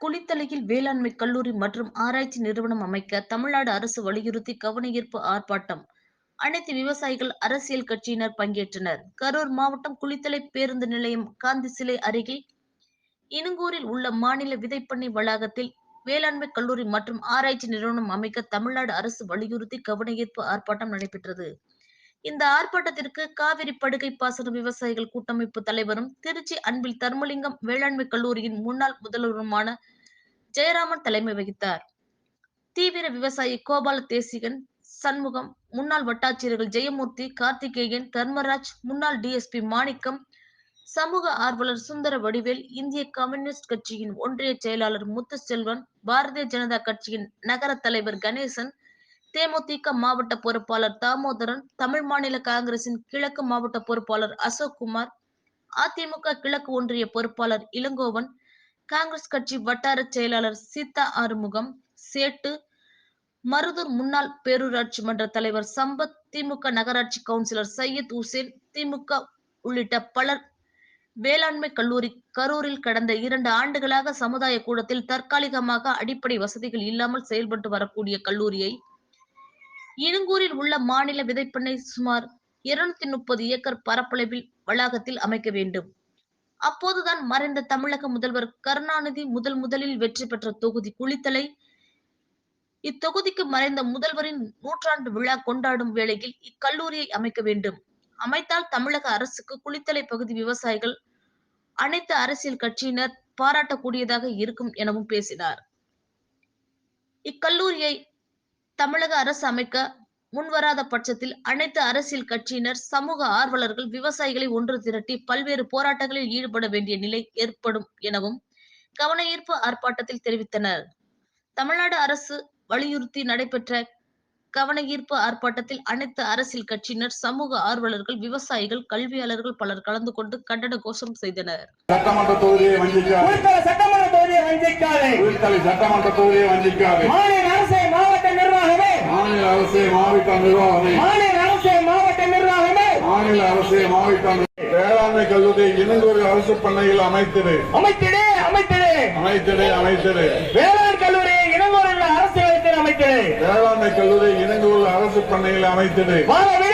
குளித்தலையில் வேளாண்மை கல்லூரி மற்றும் ஆராய்ச்சி நிறுவனம் அமைக்க தமிழ்நாடு அரசு வலியுறுத்தி கவனஈர்ப்பு ஆர்ப்பாட்டம். அனைத்து விவசாயிகள் அரசியல் கட்சியினர் பங்கேற்றனர். கரூர் மாவட்டம் குளித்தலை பேருந்து நிலையம் காந்தி சிலை அருகில் இனுங்கூரில் உள்ள மாநில விதைப்பண்ணை வளாகத்தில் வேளாண்மை கல்லூரி மற்றும் ஆராய்ச்சி நிறுவனம் அமைக்க தமிழ்நாடு அரசு வலியுறுத்தி கவனஈர்ப்பு ஆர்ப்பாட்டம் நடைபெற்றது. இந்த ஆர்ப்பாட்டத்திற்கு காவிரி படுகை பாசன விவசாயிகள் கூட்டமைப்பு தலைவரும் திருச்சி அன்பில் தர்மலிங்கம் வேளாண்மை கல்லூரியின் முன்னாள் முதல்வருமான ஜெயராமன் தலைமை வகித்தார். தீவிர விவசாயி கோபால தேசிகன் சண்முகம் முன்னாள் வட்டாட்சியர்கள் ஜெயமூர்த்தி கார்த்திகேயன் தர்மராஜ் முன்னாள் டிஎஸ்பி மாணிக்கம் சமூக ஆர்வலர் சுந்தர வடிவேல் இந்திய கம்யூனிஸ்ட் கட்சியின் ஒன்றிய செயலாளர் முத்துசெல்வன் பாரதிய ஜனதா கட்சியின் நகர தலைவர் கணேசன் தேமுதிக மாவட்ட பொறுப்பாளர் தாமோதரன் தமிழ் மாநில காங்கிரசின் கிழக்கு மாவட்ட பொறுப்பாளர் அசோக்குமார் அதிமுக கிழக்கு ஒன்றிய பொறுப்பாளர் இளங்கோவன் காங்கிரஸ் கட்சி வட்டார செயலாளர் சீதா ஆறுமுகம் சேட்டு மருதூர் முன்னாள் பேரூராட்சி மன்ற தலைவர் சம்பத் திமுக நகராட்சி கவுன்சிலர் சையத் உசேன் திமுக உள்ளிட்ட பலர் வேளாண்மை கல்லூரி கரூரில் கடந்த இரண்டு ஆண்டுகளாக சமுதாய கூடத்தில் தற்காலிகமாக அடிப்படை வசதிகள் இல்லாமல் செயல்பட்டு வரக்கூடிய கல்லூரியை இனுங்கூரில் உள்ள மாநில விதைப்பண்ணை சுமார் இருநூத்தி முப்பது ஏக்கர் பரப்பளவில் வளாகத்தில் அமைக்க வேண்டும். அப்போதுதான் மறைந்த தமிழக முதல்வர் கருணாநிதி முதல் முதலில் வெற்றி பெற்ற தொகுதி குளித்தலை. இத்தொகுதிக்கு மறைந்த முதல்வரின் நூற்றாண்டு விழா கொண்டாடும் வேளையில் இக்கல்லூரியை அமைக்க வேண்டும். அமைத்தால் தமிழக அரசுக்கு குளித்தலை பகுதி விவசாயிகள் அனைத்து அரசியல் கட்சியினர் பாராட்டக்கூடியதாக இருக்கும் எனவும் பேசினார். இக்கல்லூரியை தமிழக அரசு அமைக்க முன்வராத பட்சத்தில் அனைத்து அரசியல் கட்சியினர் சமூக ஆர்வலர்கள் விவசாயிகளை ஒன்று திரட்டி பல்வேறு போராட்டங்களில் ஈடுபட வேண்டிய நிலை ஏற்படும் எனவும் கவன ஈர்ப்பு ஆர்ப்பாட்டத்தில் தெரிவித்தனர். தமிழ்நாடு அரசு வலியுறுத்தி நடைபெற்ற கவன ஈர்ப்பு ஆர்ப்பாட்டத்தில் அனைத்து அரசியல் கட்சியினர் சமூக ஆர்வலர்கள் விவசாயிகள் கல்வியாளர்கள் பலர் கலந்து கொண்டு கண்டன கோஷம் செய்தனர். சட்டமன்ற தொகுதியை வஞ்சிக்காது. சட்டமன்ற தொகுதியை வஞ்சிக்காதே. சட்டமன்ற தொகுதியை வஞ்சிக்காது மாநில அரசே மாவட்ட நிர்வாகமே மாநில அரசே மாவட்ட நிர்வாகமே. மாநில அரசே மாவட்ட நிர்வாகமே. மாநில அரசே மாவட்ட. வேளாண்மை கல்லூரி இனங்கூர் அரசு பண்ணையில் அமைத்திடு அமைத்திடு அமைத்திடு. அமைத்திடு அமைத்திடு. வேளாண் கல்லூரியை இனங்கூரில் அரசு அமைத்திடு. வேளாண்மை கல்லூரி இனங்கூர் அரசு பண்ணையில் அமைத்திடு மாணவி